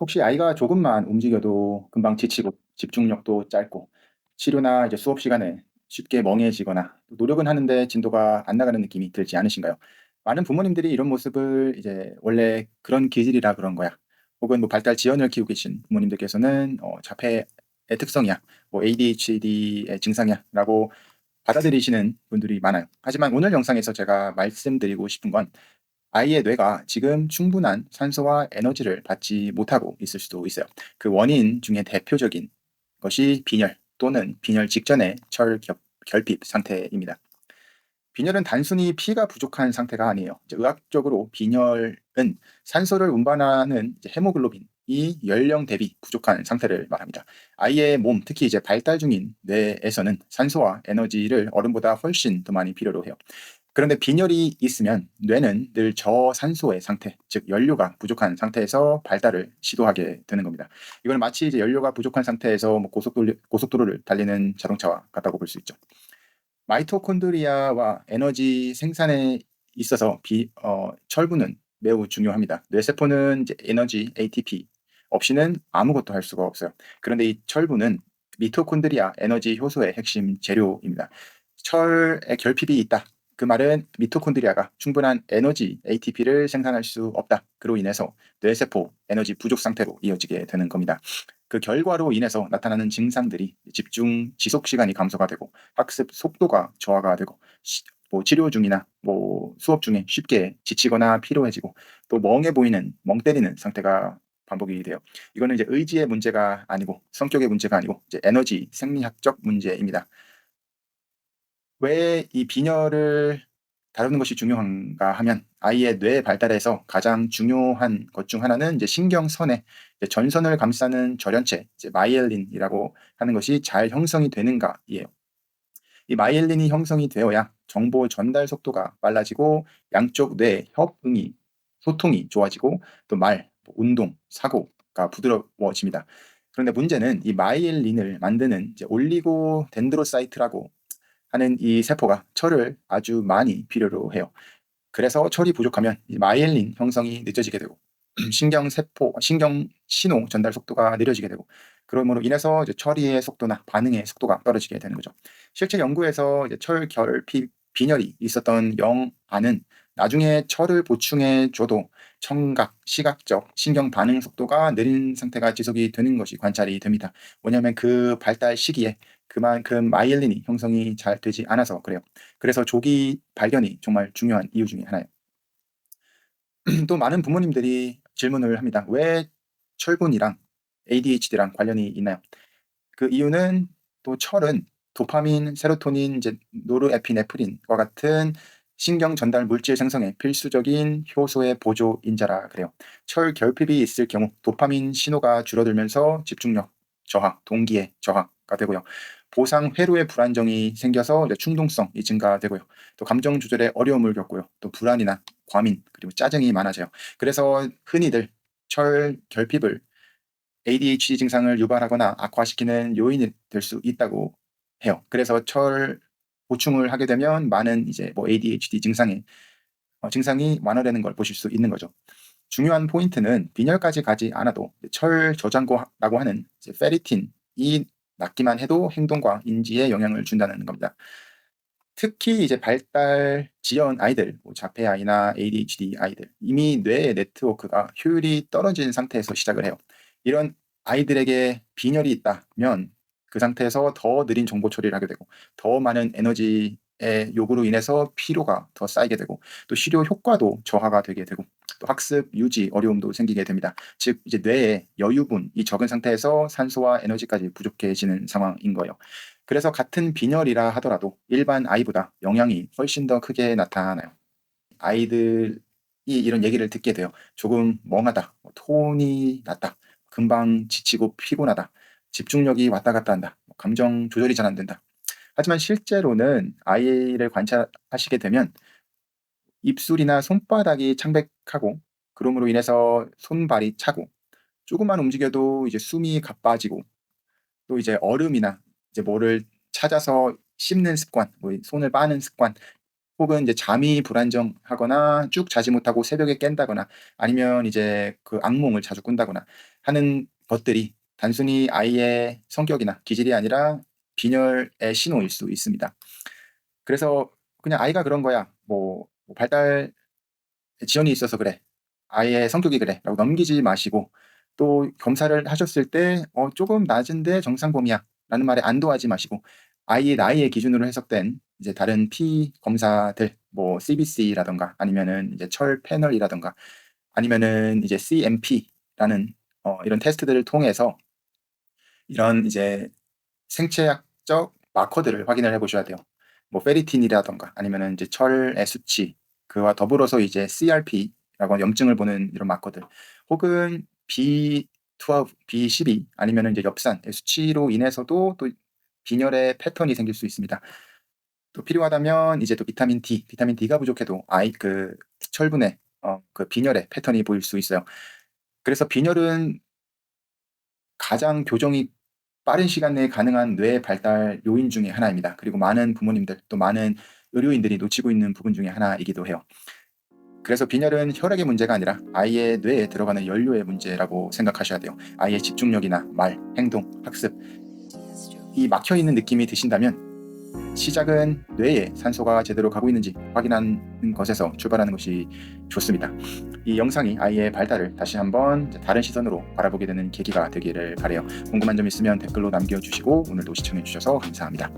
혹시 아이가 조금만 움직여도 금방 지치고 집중력도 짧고 치료나 이제 수업 시간에 쉽게 멍해지거나 노력은 하는데 진도가 안 나가는 느낌이 들지 않으신가요? 많은 부모님들이 이런 모습을 이제 "원래 그런 기질이라 그런 거야." 혹은 뭐 발달 지연을 키우고 계신 부모님들께서는 어 "자폐의 특성이야." 뭐 "ADHD의 증상이야."라고 받아들이시는 분들이 많아요. 하지만 오늘 영상에서 제가 말씀드리고 싶은 건 아이의 뇌가 지금 충분한 산소와 에너지를 받지 못하고 있을 수도 있어요. 그 원인 중에 대표적인 것이 빈혈 또는 빈혈 직전의 철겹 결핍 상태입니다. 빈혈은 단순히 피가 부족한 상태가 아니에요. 의학적으로 빈혈은 산소를 운반하는 헤모글로빈이 연령 대비 부족한 상태를 말합니다. 아이의 몸, 특히 이제 발달 중인 뇌에서는 산소와 에너지를 어른보다 훨씬 더 많이 필요로 해요. 그런데 빈혈이 있으면 뇌는 늘 저산소의 상태, 즉 연료가 부족한 상태에서 발달을 시도하게 되는 겁니다. 이건 마치 이제 연료가 부족한 상태에서 뭐 고속도로, 고속도로를 달리는 자동차와 같다고 볼 수 있죠. 마이토콘드리아와 에너지 생산에 있어서 비, 어, 철분은 매우 중요합니다. 뇌세포는 이제 에너지 ATP 없이는 아무것도 할 수가 없어요. 그런데 이 철분은 미토콘드리아 에너지 효소의 핵심 재료입니다. 철의 결핍이 있다. 그 말은 미토콘드리아가 충분한 에너지 ATP를 생산할 수 없다. 그로 인해서 뇌세포 에너지 부족 상태로 이어지게 되는 겁니다. 그 결과로 인해서 나타나는 증상들이 집중 지속 시간이 감소가 되고 학습 속도가 저하가 되고 시, 뭐 치료 중이나 뭐 수업 중에 쉽게 지치거나 피로해지고 또 멍해 보이는 멍 때리는 상태가 반복이 돼요. 이거는 이제 의지의 문제가 아니고 성격의 문제가 아니고 이제 에너지 생리학적 문제입니다. 왜 이 빈혈을 다루는 것이 중요한가 하면 아이의 뇌 발달에서 가장 중요한 것 중 하나는 이제 신경선의 전선을 감싸는 절연체 이제 마이엘린이라고 하는 것이 잘 형성이 되는가이에요. 이 마이엘린이 형성이 되어야 정보 전달 속도가 빨라지고 양쪽 뇌 협응이 소통이 좋아지고 또 말, 뭐 운동, 사고가 부드러워집니다. 그런데 문제는 이 마이엘린을 만드는 이제 올리고 덴드로사이트라고 하는 이 세포가 철을 아주 많이 필요로 해요. 그래서 철이 부족하면 마이엘린 형성이 늦어지게 되고 신경 세포, 신경 신호 전달 속도가 느려지게 되고 그러므로 인해서 이제 처리의 속도나 반응의 속도가 떨어지게 되는 거죠. 실제 연구에서 이제 철 결핍 빈혈이 있었던 영아는 나중에 철을 보충해 줘도 청각, 시각적 신경 반응 속도가 느린 상태가 지속이 되는 것이 관찰이 됩니다. 뭐냐면 그 발달 시기에 그만큼 마이엘린이 형성이 잘 되지 않아서 그래요. 그래서 조기 발견이 정말 중요한 이유 중에 하나예요. 또 많은 부모님들이 질문을 합니다. 왜 철분이랑 ADHD랑 관련이 있나요? 그 이유는 또 철은 도파민, 세로토닌, 이제 노르에피네프린과 같은 신경 전달 물질 생성에 필수적인 효소의 보조인자라 그래요. 철 결핍이 있을 경우 도파민 신호가 줄어들면서 집중력 저하, 동기의 저하가 되고요. 보상 회로의 불안정이 생겨서 충동성이 증가되고요. 또 감정 조절에 어려움을 겪고요. 또 불안이나 과민 그리고 짜증이 많아져요. 그래서 흔히들 철 결핍을 ADHD 증상을 유발하거나 악화시키는 요인이 될 수 있다고 해요. 그래서 철 보충을 하게 되면 많은 이제 뭐 ADHD 증상이 어, 증상이 완화되는 걸 보실 수 있는 거죠. 중요한 포인트는 빈혈까지 가지 않아도 철 저장고라고 하는 페리틴이 낮기만 해도 행동과 인지에 영향을 준다는 겁니다. 특히 이제 발달 지연 아이들, 뭐 자폐 아이나 ADHD 아이들, 이미 뇌의 네트워크가 효율이 떨어진 상태에서 시작을 해요. 이런 아이들에게 빈혈이 있다면 그 상태에서 더 느린 정보 처리를 하게 되고 더 많은 에너지의 요구로 인해서 피로가 더 쌓이게 되고 또 치료 효과도 저하가 되게 되고 또 학습 유지 어려움도 생기게 됩니다. 즉 이제 뇌에 여유분이 적은 상태에서 산소와 에너지까지 부족해지는 상황인 거예요. 그래서 같은 빈혈이라 하더라도 일반 아이보다 영향이 훨씬 더 크게 나타나요. 아이들이 이런 얘기를 듣게 돼요. 조금 멍하다, 뭐 톤이 낮다, 금방 지치고 피곤하다, 집중력이 왔다 갔다 한다, 뭐 감정 조절이 잘 안 된다. 하지만 실제로는 아이를 관찰하시게 되면 입술이나 손바닥이 창백하고 그럼으로 인해서 손발이 차고 조금만 움직여도 이제 숨이 가빠지고 또 이제 얼음이나 이제 뭐를 찾아서 씹는 습관, 뭐 손을 빠는 습관 혹은 이제 잠이 불안정하거나 쭉 자지 못하고 새벽에 깬다거나 아니면 이제 그 악몽을 자주 꾼다거나 하는 것들이 단순히 아이의 성격이나 기질이 아니라 빈혈의 신호일 수 있습니다. 그래서 그냥 '아이가 그런 거야. 뭐 뭐 발달 지연이 있어서 그래. 아이의 성격이 그래.'라고 넘기지 마시고 또 검사를 하셨을 때 "어 쪼금 낮은데 정상 범위야."라는 말에 안도하지 마시고 아이의 나이의 기준으로 해석된 이제 다른 피 검사들 뭐 CBC라든가 아니면은 이제 철 패널이라든가 아니면은 이제 CMP라는 어 이런 테스트들을 통해서 이런 이제 생체학적 마커들을 확인을 해 보셔야 돼요. 뭐 페리틴이라든가 아니면은 이제 철의 수치 그와 더불어서 이제 CRP라고 염증을 보는 이런 마커들 혹은 B12, B12 아니면은 이제 엽산의 수치로 인해서도 또 빈혈의 패턴이 생길 수 있습니다. 또 필요하다면 이제 또 비타민 D, 비타민 D가 부족해도 아이 그 철분의 어 그 빈혈의 패턴이 보일 수 있어요. 그래서 빈혈은 가장 교정이 빠른 시간 내에 가능한 뇌 발달 요인 중에 하나입니다. 그리고 많은 부모님들 또 많은 의료인들이 놓치고 있는 부분 중에 하나이기도 해요. 그래서 빈혈은 혈액의 문제가 아니라 아이의 뇌에 들어가는 연료의 문제라고 생각하셔야 돼요. 아이의 집중력이나 말, 행동, 학습 이 막혀 있는 느낌이 드신다면 시작은 뇌에 산소가 제대로 가고 있는지 확인하는 것에서 출발하는 것이 좋습니다. 이 영상이 아이의 발달을 다시 한번 다른 시선으로 바라보게 되는 계기가 되기를 바라요. 궁금한 점 있으면 댓글로 남겨주시고 오늘도 시청해 주셔서 감사합니다.